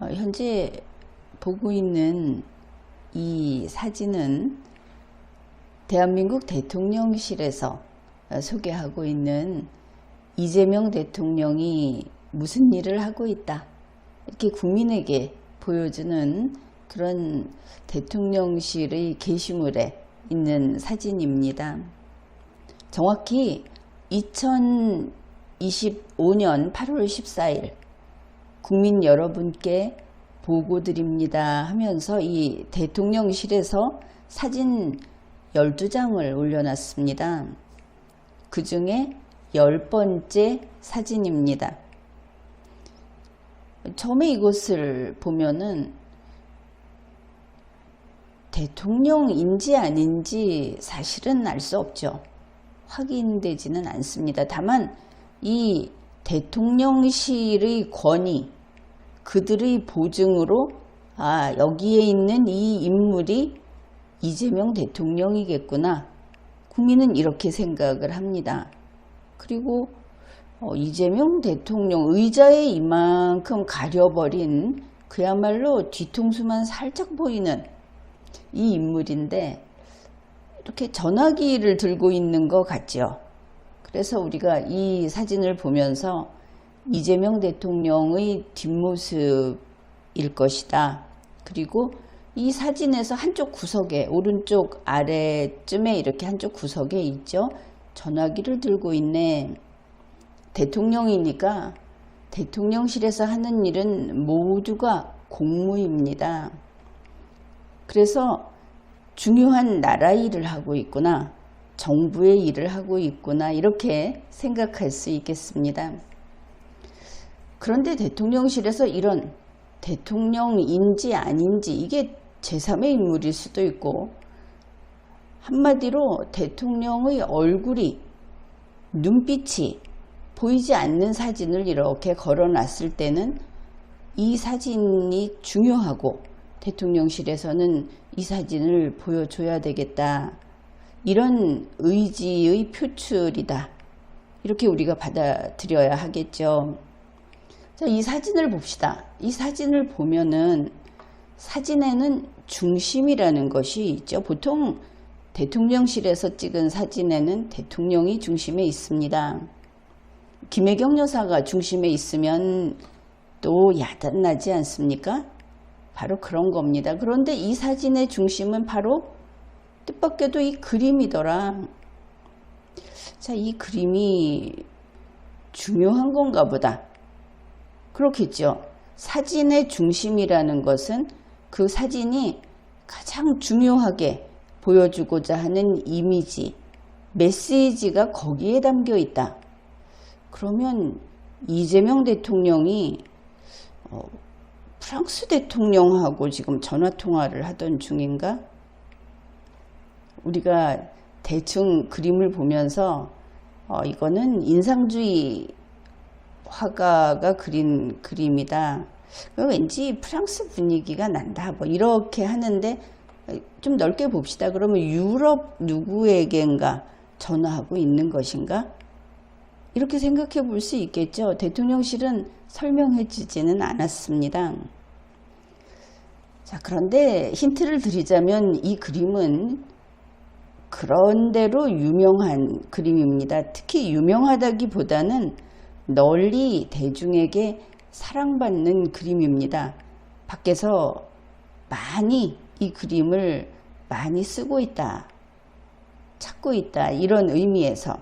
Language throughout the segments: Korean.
어, 현재 보고 있는 이 사진은 대한민국 대통령실에서 어, 소개하고 있는 이재명 대통령이 무슨 일을 하고 있다. 이렇게 국민에게 보여주는 그런 대통령실의 게시물에 있는 사진입니다. 정확히 2025년 8월 14일 국민 여러분께 보고드립니다 하면서 이 대통령실에서 사진 12장을 올려놨습니다. 그 중에 열 번째 사진입니다. 처음에 이것을 보면은 대통령인지 아닌지 사실은 알 수 없죠. 확인되지는 않습니다. 다만 이 대통령실의 권위, 그들의 보증으로 아 여기에 있는 이 인물이 이재명 대통령이겠구나. 국민은 이렇게 생각을 합니다. 그리고 어, 이재명 대통령 의자에 이만큼 가려버린 그야말로 뒤통수만 살짝 보이는 이 인물인데 이렇게 전화기를 들고 있는 것 같죠. 그래서 우리가 이 사진을 보면서 이재명 대통령의 뒷모습일 것이다. 그리고 이 사진에서 한쪽 구석에 오른쪽 아래쯤에 이렇게 한쪽 구석에 있죠. 전화기를 들고 있네. 대통령이니까 대통령실에서 하는 일은 모두가 공무입니다. 그래서 중요한 나라 일을 하고 있구나. 정부의 일을 하고 있구나. 이렇게 생각할 수 있겠습니다. 그런데 대통령실에서 이런 대통령인지 아닌지 이게 제3의 인물일 수도 있고 한마디로 대통령의 얼굴이 눈빛이 보이지 않는 사진을 이렇게 걸어 놨을 때는 이 사진이 중요하고 대통령실에서는 이 사진을 보여줘야 되겠다. 이런 의지의 표출이다. 이렇게 우리가 받아들여야 하겠죠. 자, 이 사진을 봅시다. 이 사진을 보면은 사진에는 중심이라는 것이 있죠. 보통 대통령실에서 찍은 사진에는 대통령이 중심에 있습니다. 김혜경 여사가 중심에 있으면 또 야단나지 않습니까? 바로 그런 겁니다. 그런데 이 사진의 중심은 바로 뜻밖에도 이 그림이더라. 자, 이 그림이 중요한 건가 보다. 그렇겠죠. 사진의 중심이라는 것은 그 사진이 가장 중요하게 보여주고자 하는 이미지, 메시지가 거기에 담겨 있다. 그러면 이재명 대통령이 어, 프랑스 대통령하고 지금 전화 통화를 하던 중인가? 우리가 대충 그림을 보면서 어, 이거는 인상주의 화가가 그린 그림이다. 왠지 프랑스 분위기가 난다. 뭐 이렇게 하는데 좀 넓게 봅시다. 그러면 유럽 누구에겐가 전화하고 있는 것인가? 이렇게 생각해 볼 수 있겠죠. 대통령실은 설명해 주지는 않았습니다. 자, 그런데 힌트를 드리자면 이 그림은 그런대로 유명한 그림입니다. 특히 유명하다기보다는 널리 대중에게 사랑받는 그림입니다. 밖에서 많이 이 그림을 많이 쓰고 있다. 찾고 있다. 이런 의미에서.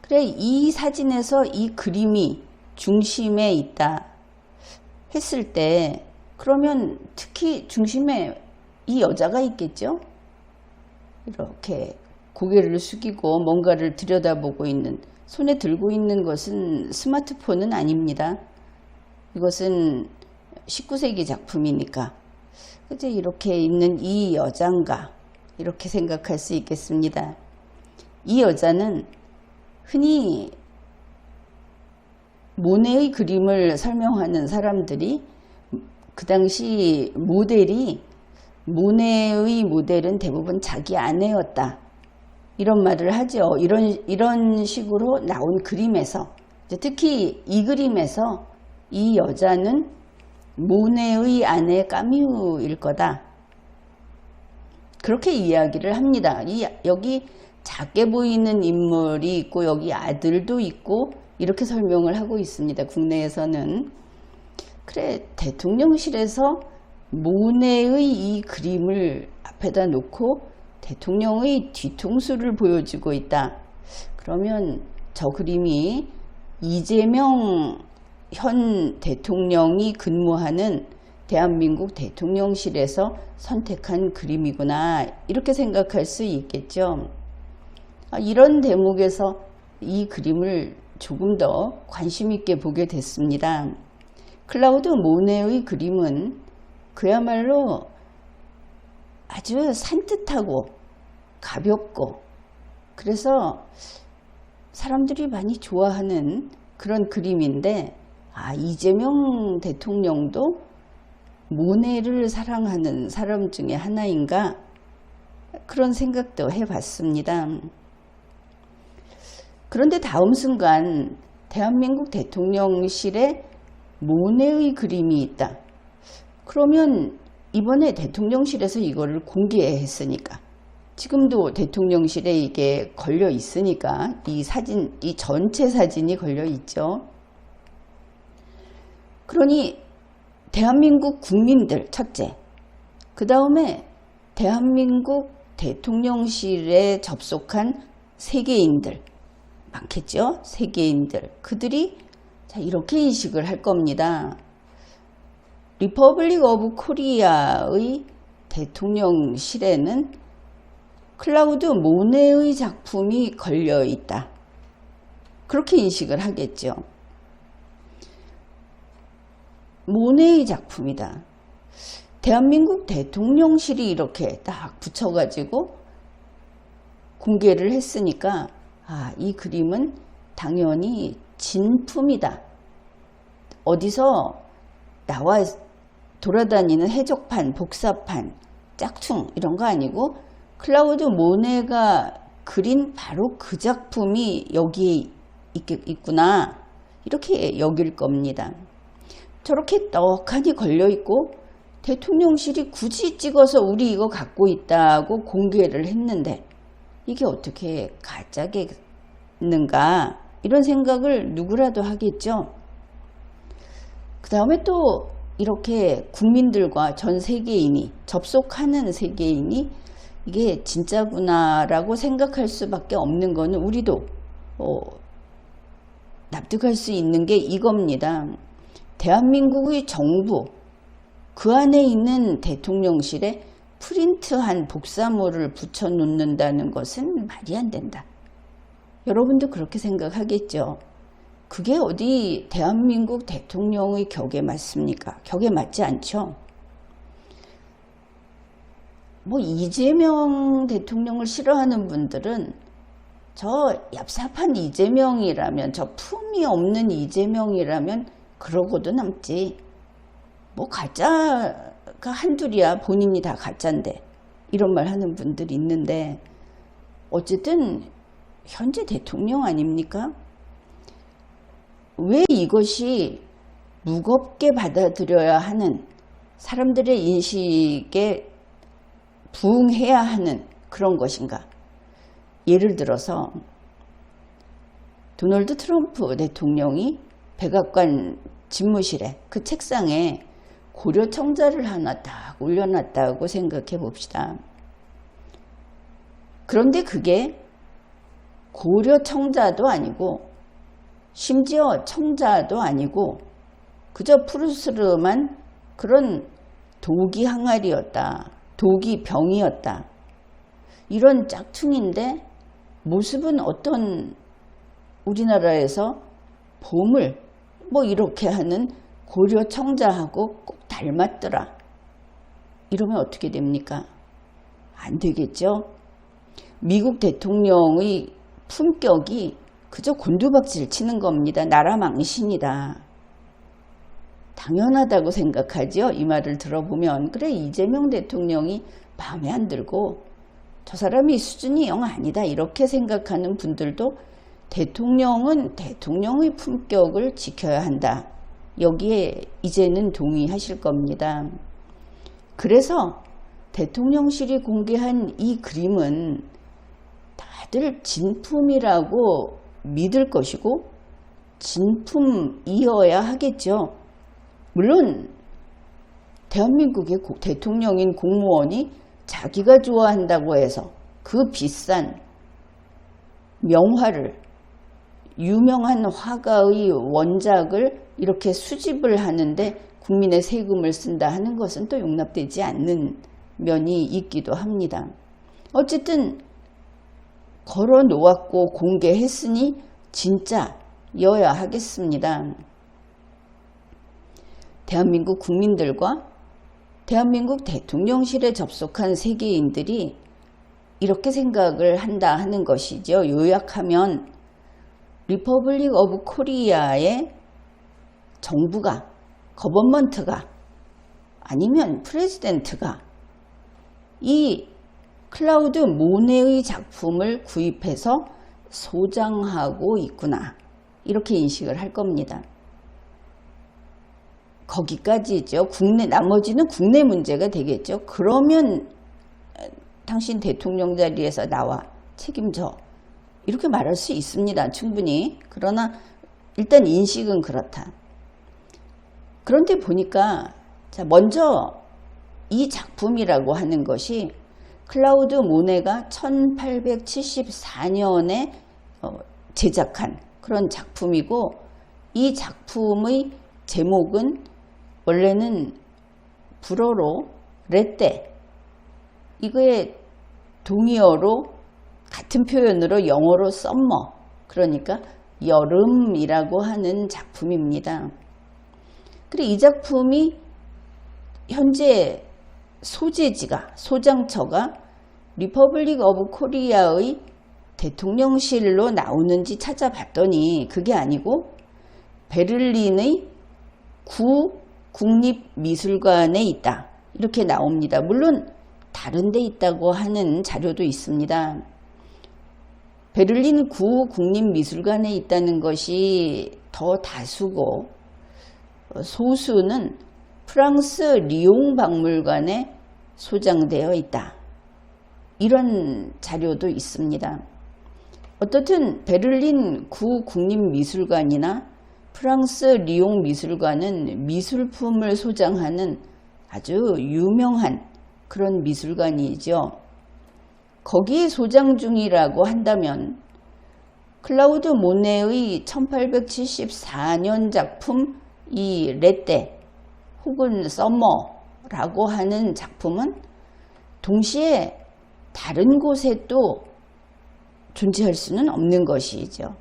그래, 이 사진에서 이 그림이 중심에 있다. 했을 때, 그러면 특히 중심에 이 여자가 있겠죠? 이렇게 고개를 숙이고 뭔가를 들여다보고 있는 손에 들고 있는 것은 스마트폰은 아닙니다. 이것은 19세기 작품이니까. 이제 이렇게 있는 이 여잔가 이렇게 생각할 수 있겠습니다. 이 여자는 흔히 모네의 그림을 설명하는 사람들이 그 당시 모델이 모네의 모델은 대부분 자기 아내였다. 이런 말을 하죠. 이런, 이런 식으로 나온 그림에서, 특히 이 그림에서 이 여자는 모네의 아내 까뮤일 거다. 그렇게 이야기를 합니다. 이, 여기 작게 보이는 인물이 있고 여기 아들도 있고 이렇게 설명을 하고 있습니다. 국내에서는. 그래 대통령실에서 모네의 이 그림을 앞에다 놓고 대통령의 뒤통수를 보여주고 있다. 그러면 저 그림이 이재명 현 대통령이 근무하는 대한민국 대통령실에서 선택한 그림이구나 이렇게 생각할 수 있겠죠. 아, 이런 대목에서 이 그림을 조금 더 관심 있게 보게 됐습니다. 클라우드 모네의 그림은 그야말로 아주 산뜻하고 가볍고 그래서 사람들이 많이 좋아하는 그런 그림인데 아 이재명 대통령도 모네를 사랑하는 사람 중에 하나인가 그런 생각도 해봤습니다. 그런데 다음 순간 대한민국 대통령실에 모네의 그림이 있다. 그러면 이번에 대통령실에서 이거를 공개했으니까 지금도 대통령실에 이게 걸려 있으니까 이 사진, 이 전체 사진이 걸려 있죠. 그러니 대한민국 국민들 첫째, 그 다음에 대한민국 대통령실에 접속한 세계인들 많겠죠? 세계인들 그들이 자 이렇게 인식을 할 겁니다. 리퍼블릭 오브 코리아의 대통령실에는 클라우드 모네의 작품이 걸려 있다. 그렇게 인식을 하겠죠. 모네의 작품이다. 대한민국 대통령실이 이렇게 딱 붙여가지고 공개를 했으니까 아, 이 그림은 당연히 진품이다. 어디서 나와 돌아다니는 해적판, 복사판, 짝퉁 이런 거 아니고 클라우드 모네가 그린 바로 그 작품이 여기에 있구나 이렇게 여길 겁니다. 저렇게 떡하니 걸려 있고 대통령실이 굳이 찍어서 우리 이거 갖고 있다고 공개를 했는데 이게 어떻게 가짜겠는가 이런 생각을 누구라도 하겠죠. 그 다음에 또 이렇게 국민들과 전 세계인이 접속하는 세계인이 이게 진짜구나라고 생각할 수밖에 없는 거는 우리도 어, 납득할 수 있는 게 이겁니다. 대한민국의 정부 그 안에 있는 대통령실에 프린트한 복사물을 붙여 놓는다는 것은 말이 안 된다. 여러분도 그렇게 생각하겠죠. 그게 어디 대한민국 대통령의 격에 맞습니까? 격에 맞지 않죠. 뭐 이재명 대통령을 싫어하는 분들은 저 얍삽한 이재명이라면 저 품이 없는 이재명이라면 그러고도 남지 뭐 가짜가 한둘이야 본인이 다 가짜인데 이런 말 하는 분들이 있는데 어쨌든 현재 대통령 아닙니까? 왜 이것이 무겁게 받아들여야 하는 사람들의 인식에 부응해야 하는 그런 것인가? 예를 들어서 도널드 트럼프 대통령이 백악관 집무실에 그 책상에 고려 청자를 하나 딱 올려놨다고 생각해 봅시다. 그런데 그게 고려 청자도 아니고 심지어 청자도 아니고 그저 푸르스름한 그런 독이 항아리였다. 독이 병이었다. 이런 짝퉁인데 모습은 어떤 우리나라에서 봄을 뭐 이렇게 하는 고려 청자하고 꼭 닮았더라. 이러면 어떻게 됩니까? 안 되겠죠? 미국 대통령의 품격이 그저 곤두박질 치는 겁니다. 나라 망신이다. 당연하다고 생각하죠. 이 말을 들어보면 그래 이재명 대통령이 마음에 안 들고 저 사람이 수준이 영 아니다 이렇게 생각하는 분들도 대통령은 대통령의 품격을 지켜야 한다. 여기에 이제는 동의하실 겁니다. 그래서 대통령실이 공개한 이 그림은 다들 진품이라고 믿을 것이고 진품이어야 하겠죠. 물론 대한민국의 대통령인 공무원이 자기가 좋아한다고 해서 그 비싼 명화를 유명한 화가의 원작을 이렇게 수집을 하는데 국민의 세금을 쓴다 하는 것은 또 용납되지 않는 면이 있기도 합니다. 어쨌든 걸어 놓았고 공개했으니 진짜 여야 하겠습니다. 대한민국 국민들과 대한민국 대통령실에 접속한 세계인들이 이렇게 생각을 한다 하는 것이죠. 요약하면 리퍼블릭 오브 코리아의 정부가 거버먼트가 아니면 프레지덴트가 이 클라우드 모네의 작품을 구입해서 소장하고 있구나 이렇게 인식을 할 겁니다. 거기까지죠. 국내 나머지는 국내 문제가 되겠죠. 그러면 당신 대통령 자리에서 나와 책임져 이렇게 말할 수 있습니다. 충분히. 그러나 일단 인식은 그렇다. 그런데 보니까 자 먼저 이 작품이라고 하는 것이 클라우드 모네가 1874년에 어, 제작한 그런 작품이고 이 작품의 제목은 원래는 불어로 레떼 이거의 동의어로 같은 표현으로 영어로 썸머 그러니까 여름이라고 하는 작품입니다. 그리고 이 작품이 현재 소재지가 소장처가 리퍼블릭 오브 코리아의 대통령실로 나오는지 찾아봤더니 그게 아니고 베를린의 구 국립미술관에 있다. 이렇게 나옵니다. 물론 다른 데 있다고 하는 자료도 있습니다. 베를린 구 국립미술관에 있다는 것이 더 다수고 소수는 프랑스 리옹 박물관에 소장되어 있다. 이런 자료도 있습니다. 어떻든 베를린 구 국립미술관이나 프랑스 리옹 미술관은 미술품을 소장하는 아주 유명한 그런 미술관이죠. 거기에 소장 중이라고 한다면 클라우드 모네의 1874년 작품 이 레떼 혹은 서머라고 하는 작품은 동시에 다른 곳에 또 존재할 수는 없는 것이죠.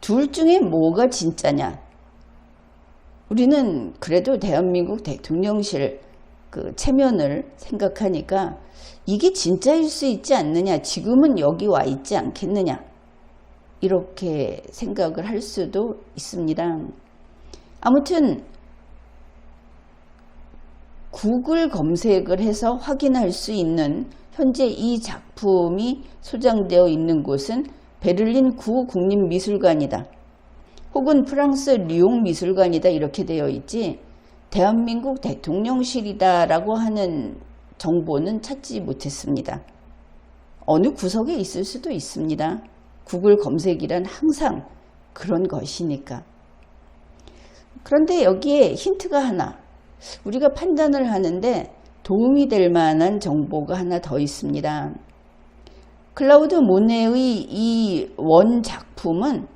둘 중에 뭐가 진짜냐? 우리는 그래도 대한민국 대통령실 그 체면을 생각하니까 이게 진짜일 수 있지 않느냐? 지금은 여기 와 있지 않겠느냐? 이렇게 생각을 할 수도 있습니다. 아무튼 구글 검색을 해서 확인할 수 있는 현재 이 작품이 소장되어 있는 곳은 베를린 구국립미술관이다. 혹은 프랑스 리옹 미술관이다 이렇게 되어 있지 대한민국 대통령실이다 라고 하는 정보는 찾지 못했습니다. 어느 구석에 있을 수도 있습니다. 구글 검색이란 항상 그런 것이니까. 그런데 여기에 힌트가 하나 우리가 판단을 하는데 도움이 될 만한 정보가 하나 더 있습니다. 클라우드 모네의 이 원 작품은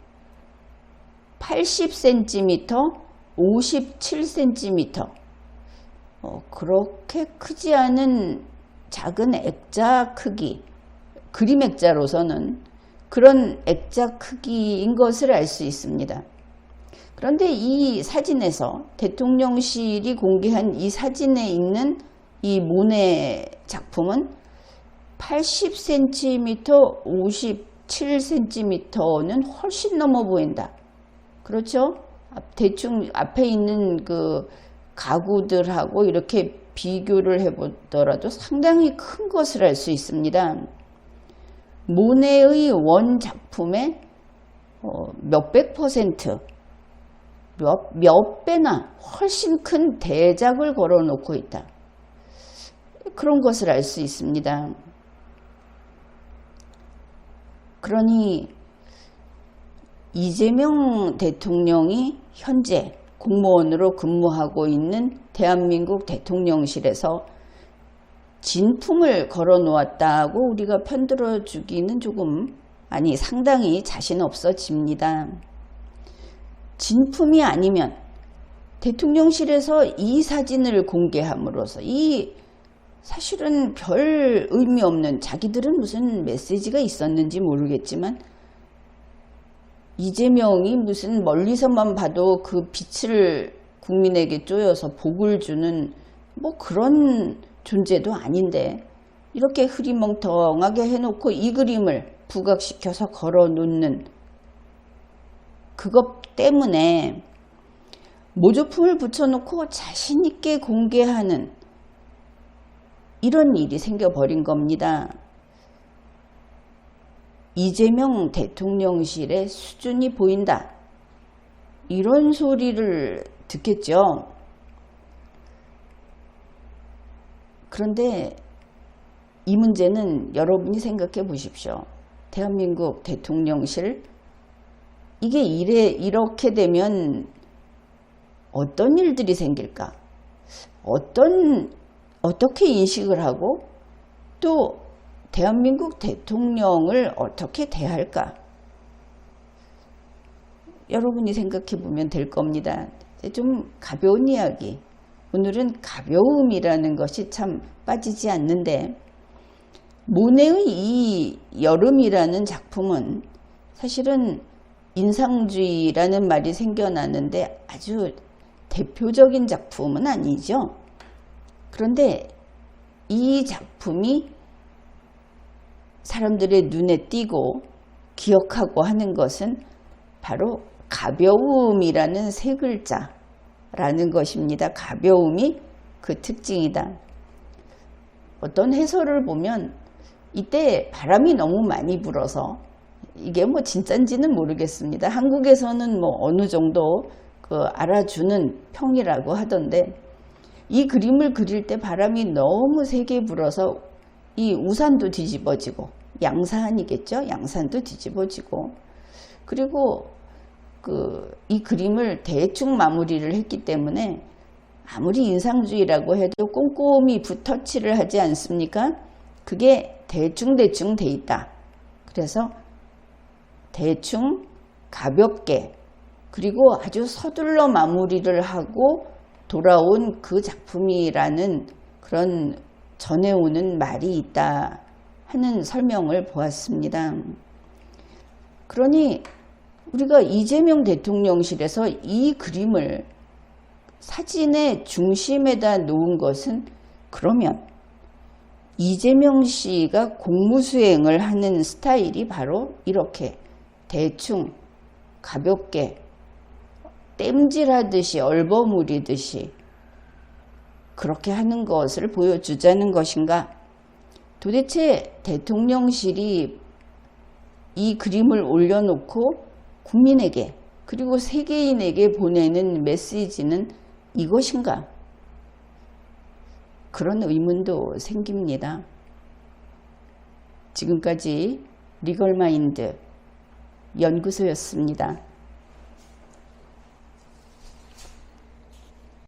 80cm, 57cm 어, 그렇게 크지 않은 작은 액자 크기 그림 액자로서는 그런 액자 크기인 것을 알 수 있습니다. 그런데 이 사진에서 대통령실이 공개한 이 사진에 있는 이 모네 작품은 80cm, 57cm는 훨씬 넘어 보인다. 그렇죠? 대충 앞에 있는 그 가구들하고 이렇게 비교를 해보더라도 상당히 큰 것을 알 수 있습니다. 모네의 원 작품의 어, 몇백 퍼센트 몇, 몇 배나 훨씬 큰 대작을 걸어 놓고 있다. 그런 것을 알 수 있습니다. 그러니 이재명 대통령이 현재 공무원으로 근무하고 있는 대한민국 대통령실에서 진품을 걸어 놓았다고 우리가 편들어 주기는 조금 아니 상당히 자신 없어집니다. 진품이 아니면 대통령실에서 이 사진을 공개함으로써 이 사실은 별 의미 없는 자기들은 무슨 메시지가 있었는지 모르겠지만 이재명이 무슨 멀리서만 봐도 그 빛을 국민에게 쪼여서 복을 주는 뭐 그런 존재도 아닌데 이렇게 흐리멍텅하게 해놓고 이 그림을 부각시켜서 걸어 놓는 그것 때문에 모조품을 붙여놓고 자신있게 공개하는 이런 일이 생겨버린 겁니다. 이재명 대통령실의 수준이 보인다. 이런 소리를 듣겠죠. 그런데 이 문제는 여러분이 생각해 보십시오. 대한민국 대통령실 이게 이래 이렇게 되면 어떤 일들이 생길까? 어떤 어떻게 인식을 하고 또 대한민국 대통령을 어떻게 대할까? 여러분이 생각해 보면 될 겁니다. 좀 가벼운 이야기. 오늘은 가벼움이라는 것이 참 빠지지 않는데 모네의 이 여름이라는 작품은 사실은 인상주의라는 말이 생겨나는데 아주 대표적인 작품은 아니죠. 그런데 이 작품이 사람들의 눈에 띄고 기억하고 하는 것은 바로 가벼움이라는 세 글자라는 것입니다. 가벼움이 그 특징이다. 어떤 해설을 보면 이때 바람이 너무 많이 불어서 이게 뭐 진짠지는 모르겠습니다. 한국에서는 뭐 어느 정도 그 알아주는 평이라고 하던데 이 그림을 그릴 때 바람이 너무 세게 불어서 이 우산도 뒤집어지고 양산이겠죠? 양산도 뒤집어지고 그리고 그 이 그림을 대충 마무리를 했기 때문에 아무리 인상주의라고 해도 꼼꼼히 붓터치를 하지 않습니까? 그게 대충대충 돼 있다. 그래서 대충 가볍게 그리고 아주 서둘러 마무리를 하고 돌아온 그 작품이라는 그런 전해오는 말이 있다 하는 설명을 보았습니다. 그러니 우리가 이재명 대통령실에서 이 그림을 사진의 중심에다 놓은 것은 그러면 이재명 씨가 공무수행을 하는 스타일이 바로 이렇게 대충 가볍게 땜질하듯이 얼버무리듯이 그렇게 하는 것을 보여주자는 것인가? 도대체 대통령실이 이 그림을 올려놓고 국민에게 그리고 세계인에게 보내는 메시지는 이것인가? 그런 의문도 생깁니다. 지금까지 리걸마인드 연구소였습니다.